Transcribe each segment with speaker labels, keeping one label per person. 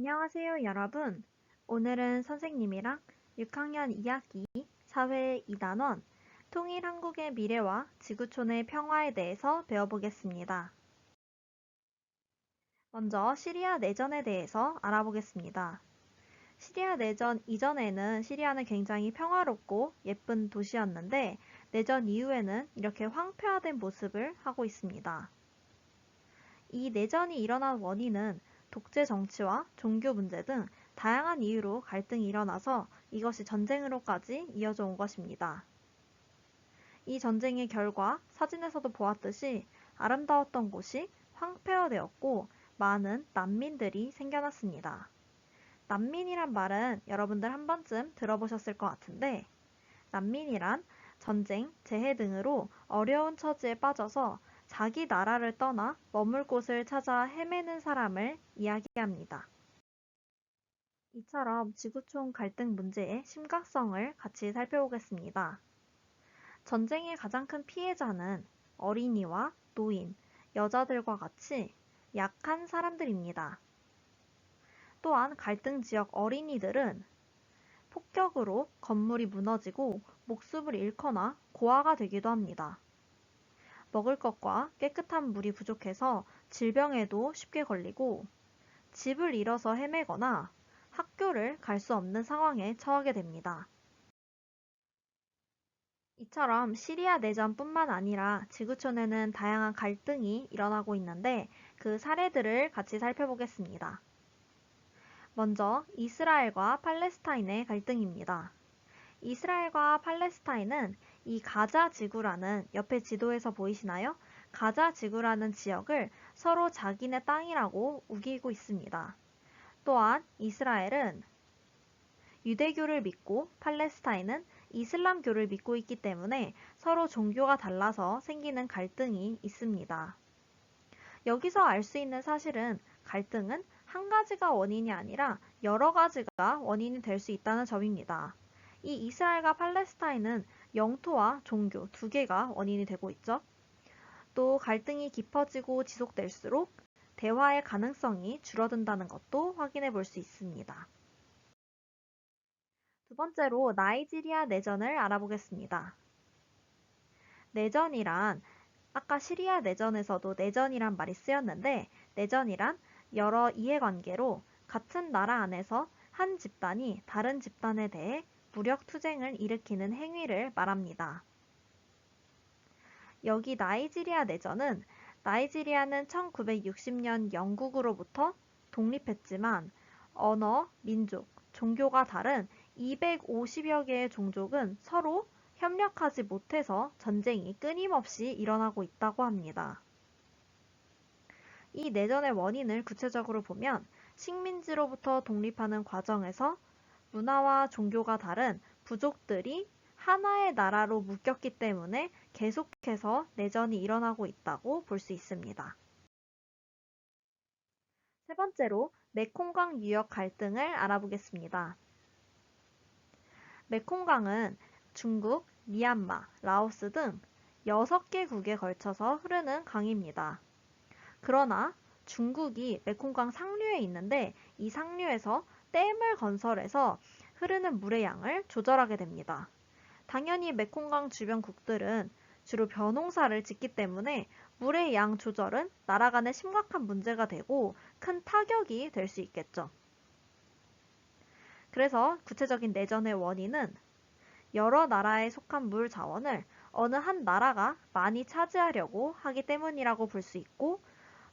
Speaker 1: 안녕하세요, 여러분. 오늘은 선생님이랑 6학년 2학기 사회 2단원 통일 한국의 미래와 지구촌의 평화에 대해서 배워보겠습니다. 먼저 시리아 내전에 대해서 알아보겠습니다. 시리아 내전 이전에는 시리아는 굉장히 평화롭고 예쁜 도시였는데 내전 이후에는 이렇게 황폐화된 모습을 하고 있습니다. 이 내전이 일어난 원인은 독재 정치와 종교 문제 등 다양한 이유로 갈등이 일어나서 이것이 전쟁으로까지 이어져 온 것입니다. 이 전쟁의 결과 사진에서도 보았듯이 아름다웠던 곳이 황폐화되었고 많은 난민들이 생겨났습니다. 난민이란 말은 여러분들 한 번쯤 들어보셨을 것 같은데 난민이란 전쟁, 재해 등으로 어려운 처지에 빠져서 자기 나라를 떠나 머물 곳을 찾아 헤매는 사람을 이야기합니다. 이처럼 지구촌 갈등 문제의 심각성을 같이 살펴보겠습니다. 전쟁의 가장 큰 피해자는 어린이와 노인, 여자들과 같이 약한 사람들입니다. 또한 갈등 지역 어린이들은 폭격으로 건물이 무너지고 목숨을 잃거나 고아가 되기도 합니다. 먹을 것과 깨끗한 물이 부족해서 질병에도 쉽게 걸리고 집을 잃어서 헤매거나 학교를 갈 수 없는 상황에 처하게 됩니다. 이처럼 시리아 내전뿐만 아니라 지구촌에는 다양한 갈등이 일어나고 있는데 그 사례들을 같이 살펴보겠습니다. 먼저 이스라엘과 팔레스타인의 갈등입니다. 이스라엘과 팔레스타인은 이 가자 지구라는 옆에 지도에서 보이시나요? 가자 지구라는 지역을 서로 자기네 땅이라고 우기고 있습니다. 또한 이스라엘은 유대교를 믿고 팔레스타인은 이슬람교를 믿고 있기 때문에 서로 종교가 달라서 생기는 갈등이 있습니다. 여기서 알 수 있는 사실은 갈등은 한 가지가 원인이 아니라 여러 가지가 원인이 될 수 있다는 점입니다. 이 이스라엘과 팔레스타인은 영토와 종교 두 개가 원인이 되고 있죠. 또 갈등이 깊어지고 지속될수록 대화의 가능성이 줄어든다는 것도 확인해 볼 수 있습니다. 두 번째로 나이지리아 내전을 알아보겠습니다. 내전이란 아까 시리아 내전에서도 내전이란 말이 쓰였는데 내전이란 여러 이해관계로 같은 나라 안에서 한 집단이 다른 집단에 대해 무력 투쟁을 일으키는 행위를 말합니다. 여기 나이지리아 내전은 나이지리아는 1960년 영국으로부터 독립했지만 언어, 민족, 종교가 다른 250여 개의 종족은 서로 협력하지 못해서 전쟁이 끊임없이 일어나고 있다고 합니다. 이 내전의 원인을 구체적으로 보면 식민지로부터 독립하는 과정에서 문화와 종교가 다른 부족들이 하나의 나라로 묶였기 때문에 계속해서 내전이 일어나고 있다고 볼 수 있습니다. 세 번째로 메콩강 유역 갈등을 알아보겠습니다. 메콩강은 중국, 미얀마, 라오스 등 6개국에 걸쳐서 흐르는 강입니다. 그러나 중국이 메콩강 상류에 있는데 이 상류에서 댐을 건설해서 흐르는 물의 양을 조절하게 됩니다. 당연히 메콩강 주변 국들은 주로 벼농사를 짓기 때문에 물의 양 조절은 나라 간에 심각한 문제가 되고 큰 타격이 될 수 있겠죠. 그래서 구체적인 내전의 원인은 여러 나라에 속한 물 자원을 어느 한 나라가 많이 차지하려고 하기 때문이라고 볼 수 있고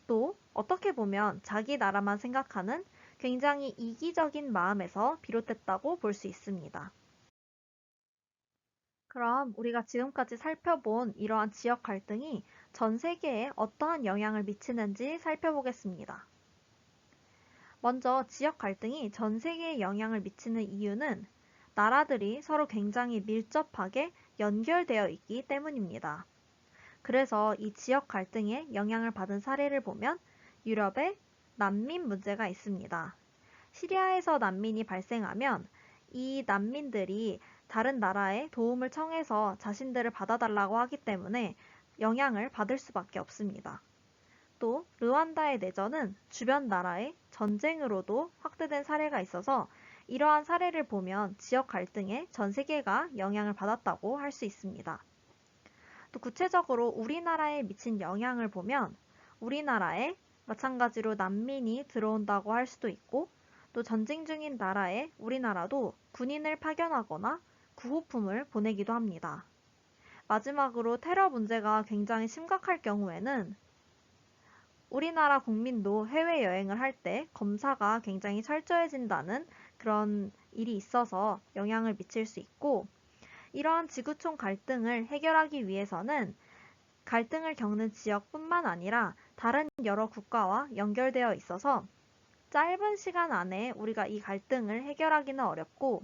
Speaker 1: 또 어떻게 보면 자기 나라만 생각하는 굉장히 이기적인 마음에서 비롯됐다고 볼 수 있습니다. 그럼 우리가 지금까지 살펴본 이러한 지역 갈등이 전 세계에 어떠한 영향을 미치는지 살펴보겠습니다. 먼저 지역 갈등이 전 세계에 영향을 미치는 이유는 나라들이 서로 굉장히 밀접하게 연결되어 있기 때문입니다. 그래서 이 지역 갈등에 영향을 받은 사례를 보면 유럽에 난민 문제가 있습니다. 시리아에서 난민이 발생하면 이 난민들이 다른 나라에 도움을 청해서 자신들을 받아달라고 하기 때문에 영향을 받을 수밖에 없습니다. 또 르완다의 내전은 주변 나라의 전쟁으로도 확대된 사례가 있어서 이러한 사례를 보면 지역 갈등에 전 세계가 영향을 받았다고 할 수 있습니다. 또 구체적으로 우리나라에 미친 영향을 보면 우리나라에 마찬가지로 난민이 들어온다고 할 수도 있고 또 전쟁 중인 나라에 우리나라도 군인을 파견하거나 구호품을 보내기도 합니다. 마지막으로 테러 문제가 굉장히 심각할 경우에는 우리나라 국민도 해외여행을 할 때 검사가 굉장히 철저해진다는 그런 일이 있어서 영향을 미칠 수 있고 이러한 지구촌 갈등을 해결하기 위해서는 갈등을 겪는 지역뿐만 아니라 다른 여러 국가와 연결되어 있어서 짧은 시간 안에 우리가 이 갈등을 해결하기는 어렵고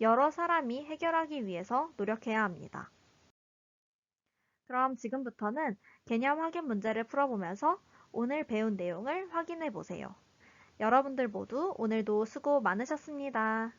Speaker 1: 여러 사람이 해결하기 위해서 노력해야 합니다. 그럼 지금부터는 개념 확인 문제를 풀어보면서 오늘 배운 내용을 확인해 보세요. 여러분들 모두 오늘도 수고 많으셨습니다.